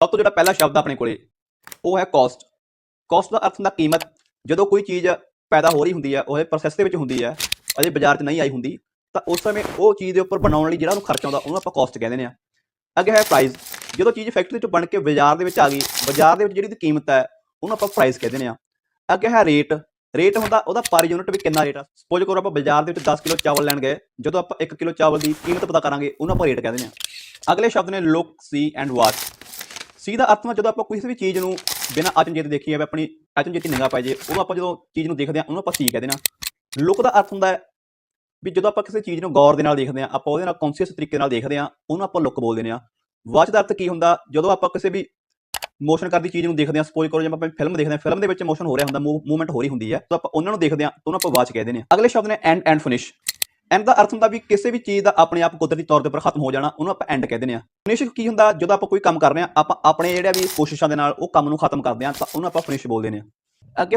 ਸਭ ਤੋਂ ਜਿਹੜਾ ਪਹਿਲਾ ਸ਼ਬਦ ਆਪਣੇ ਕੋਲੇ, ਉਹ ਹੈ ਕਾਸਟ ਕਾਸਟ ਦਾ ਅਰਥ ਹੁੰਦਾ ਕੀਮਤ। ਜਦੋਂ ਕੋਈ ਚੀਜ਼ ਪੈਦਾ ਹੋ ਰਹੀ ਹੁੰਦੀ ਹੈ, ਉਹ ਪ੍ਰੋਸੈਸ ਦੇ ਵਿੱਚ ਹੁੰਦੀ ਹੈ, ਅਜੇ ਬਾਜ਼ਾਰ 'ਚ ਨਹੀਂ ਆਈ ਹੁੰਦੀ, ਤਾਂ ਉਸ ਸਮੇਂ ਉਹ ਚੀਜ਼ ਦੇ ਉੱਪਰ ਬਣਾਉਣ ਲਈ ਜਿਹੜਾ ਉਹਨੂੰ ਖਰਚ ਆਉਂਦਾ, ਉਹਨੂੰ ਆਪਾਂ ਕਾਸਟ ਕਹਿੰਦੇ ਨੇ ਆ। ਅੱਗੇ ਹੈ ਪ੍ਰਾਈਸ ਜਦੋਂ ਚੀਜ਼ ਫੈਕਟਰੀ ਤੋਂ ਬਣ ਕੇ ਬਾਜ਼ਾਰ ਦੇ ਵਿੱਚ ਆ ਗਈ, ਬਾਜ਼ਾਰ ਦੇ ਵਿੱਚ ਜਿਹੜੀ ਦੀ ਕੀਮਤ ਹੈ, ਉਹਨੂੰ ਆਪਾਂ ਪ੍ਰਾਈਸ ਕਹਿੰਦੇ ਨੇ ਆ। ਅੱਗੇ ਹੈ ਰੇਟ ਰੇਟ ਹੁੰਦਾ ਉਹਦਾ ਪਰ ਯੂਨਿਟ ਵੀ ਕਿੰਨਾ ਰੇਟ ਆ? ਸਪੋਜ਼ ਕਰੋ ਆਪਾਂ ਬਾਜ਼ਾਰ ਦੇ ਵਿੱਚ 10 ਕਿਲੋ ਚਾਵਲ ਲੈਣ ਗਏ, ਜਦੋਂ ਆਪਾਂ 1 ਕਿਲੋ ਚਾਵਲ ਦੀ ਕੀਮਤ ਪਤਾ ਕਰਾਂਗੇ, ਉਹਨੂੰ ਆਪਾਂ ਰੇਟ ਕਹਿੰਦੇ ਨੇ ਆ। ਅਗਲੇ ਸ਼ਬਦ ਨੇ ਲੁੱਕ ਸੀ ਐਂਡ ਵਾਚ ਸੀ ਦਾ ਅਰਥ ਹੈ ਜਦੋਂ ਆਪਾਂ ਕਿਸੇ ਵੀ ਚੀਜ਼ ਨੂੰ ਬਿਨਾਂ ਅਚਨਚੇਤ ਦੇਖੀਏ, ਵੀ ਆਪਣੀ ਅਚਨਚੇਤੀ ਨਿਗਾਹ ਪੈ ਜੇ, ਉਹਨੂੰ ਆਪਾਂ ਜਦੋਂ ਚੀਜ਼ ਨੂੰ ਦੇਖਦੇ ਹਾਂ, ਉਹਨੂੰ ਆਪਾਂ ਸੀ ਕਹਿੰਦੇ ਨਾ ਲੁੱਕ ਦਾ ਅਰਥ ਹੁੰਦਾ ਹੈ ਵੀ ਜਦੋਂ ਆਪਾਂ ਕਿਸੇ ਚੀਜ਼ ਨੂੰ ਗੌਰ ਦੇ ਨਾਲ ਦੇਖਦੇ ਹਾਂ, ਆਪਾਂ ਉਹਦੇ ਨਾਲ ਕੌਨਸ਼ੀਅਸ ਤਰੀਕੇ ਨਾਲ ਦੇਖਦੇ ਹਾਂ, ਉਹਨੂੰ ਆਪਾਂ ਲੁੱਕ ਬੋਲਦੇ ਨੇ ਆ ਵਾਚ ਦਾ ਅਰਥ ਕੀ ਹੁੰਦਾ? ਜਦੋਂ ਆਪਾਂ ਕਿਸੇ ਵੀ ਮੋਸ਼ਨ ਕਰਦੀ ਚੀਜ਼ ਨੂੰ ਦੇਖਦੇ ਹਾਂ ਸਪੋਜ਼ ਕਰੋ ਜਿਵੇਂ ਆਪਾਂ ਫਿਲਮ ਦੇਖਦੇ ਹਾਂ ਫਿਲਮ ਦੇ ਵਿੱਚ ਮੋਸ਼ਨ ਹੋ ਰਿਹਾ ਹੁੰਦਾ ਮੂਵਮੈਂਟ ਹੋ ਰਹੀ ਹੁੰਦੀ ਹੈ, ਤਾਂ ਆਪਾਂ ਉਹਨਾਂ ਨੂੰ ਦੇਖਦੇ ਹਾਂ, ਤਾਂ ਉਹਨੂੰ ਆਪਾਂ ਵਾਚ ਕਹਿੰਦੇ ਨੇ ਅਗਲੇ ਸ਼ਬਦ ਨੇ ਐਂਡ ਐਂਡ ਫਿਨਿਸ਼ ਐਂਡ ਦਾ ਅਰਥ ਹੁੰਦਾ ਵੀ ਕਿਸੇ ਵੀ ਚੀਜ਼ ਦਾ ਆਪਣੇ ਆਪ ਕੁਦਰਤੀ ਤੌਰ ਦੇ ਉੱਪਰ ਖਤਮ ਹੋ ਜਾਣਾ, ਉਹਨੂੰ ਆਪਾਂ ਐਂਡ ਕਹਿੰਦੇ ਨੇ ਆ ਫਿਨਿਸ਼ ਕੀ ਹੁੰਦਾ? ਜਦੋਂ ਆਪਾਂ ਕੋਈ ਕੰਮ ਕਰ ਰਹੇ ਹਾਂ, ਆਪਾਂ ਆਪਣੇ ਜਿਹੜੇ ਵੀ ਕੋਸ਼ਿਸ਼ਾਂ ਦੇ ਨਾਲ ਉਹ ਕੰਮ ਨੂੰ ਖਤਮ ਕਰਦੇ ਹਾਂ, ਤਾਂ ਉਹਨੂੰ ਆਪਾਂ ਫਿਨਿਸ਼ ਬੋਲਦੇ ਨੇ। ਆ ਅੱਗੇ